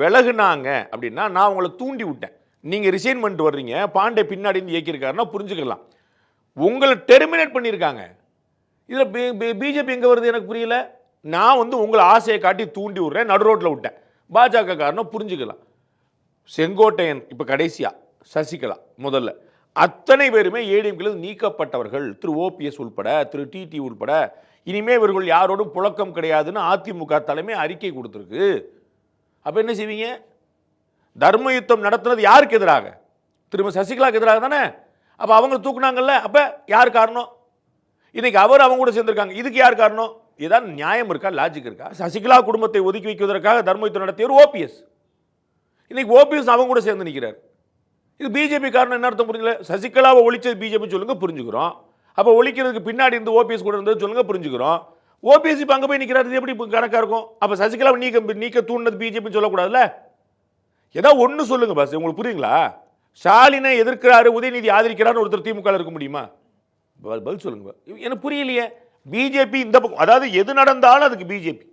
விலகுனாங்க அப்படின்னா நான் உங்களை தூண்டி விட்டேன். நீங்கள் ரிசைன் பண்ணிட்டு வர்றீங்க பாண்டே பின்னாடி இயக்கியிருக்காருன்னா புரிஞ்சுக்கலாம். உங்களை டெர்மினேட் பண்ணியிருக்காங்க. இதில் பிஜேபி எங்கே வருது எனக்கு புரியல. நான் வந்து உங்களை ஆசையை காட்டி தூண்டி விட்றேன் நடு ரோட்டில் விட்டேன். பாஜக காரணம் புரிஞ்சுக்கலாம். செங்கோட்டையன் இப்போ கடைசியாக சசிகலா முதல்ல. அத்தனை பேருமே ஏடிஎம்கிலிருந்து நீக்கப்பட்டவர்கள். திரு ஓபிஎஸ் உள்பட திரு டிடி உள்பட. இனிமே இவர்கள் யாரோடும் புழக்கம் கிடையாதுன்னு அதிமுக தலைமை அறிக்கை கொடுத்துருக்கு. அப்போ என்ன செய்வீங்க? தர்ம யுத்தம் நடத்துனது யாருக்கு எதிராக? திரும்ப சசிகலாவுக்கு எதிராக தானே? அப்போ அவங்க தூக்குனாங்கல்ல அப்போ யார் காரணம்? இன்றைக்கி அவர் அவங்க கூட சேர்ந்துருக்காங்க இதுக்கு யார் காரணம்? இதான் நியாயம் இருக்கா லாஜிக் இருக்கா? சசிகலா குடும்பத்தை ஒதுக்கி வைக்குவதற்காக தர்ம யுத்தம் நடத்தியவர் ஓபிஎஸ். இன்றைக்கி ஓபிஎஸ் அவங்க கூட சேர்ந்து நிற்கிறார் இது பிஜேபி காரணம் என்ன அர்த்தம் புரியல சசிகலாவை ஒழிச்சது பிஜேபி சொல்லுங்கள் புரிஞ்சுக்கிறோம். அப்போ ஒழிக்கிறதுக்கு பின்னாடி இருந்து ஓபிஎஸ் கூட இருந்தது சொல்லுங்க புரிஞ்சுக்கிறோம். ஓபிஎஸ்சி இப்போ அங்கே போய் நிற்கிறாரு இது எப்படி கணக்காக இருக்கும்? அப்போ சசிகலா நீக்க நீக்க தூண்டினது பிஜேபின்னு சொல்லக்கூடாதுல்ல? ஏதோ ஒன்று சொல்லுங்கள் பாஸ் உங்களுக்கு புரியுங்களா? ஸ்டாலினை எதிர்க்கிறாரு உதயநிதி ஆதரிக்கிறாருன்னு ஒருத்தர் திமுக இருக்க முடியுமா? பதில் பதில் சொல்லுங்க எனக்கு புரியலையே. பிஜேபி இந்த பக்கம் அதாவது எது நடந்தாலும் அதுக்கு பிஜேபி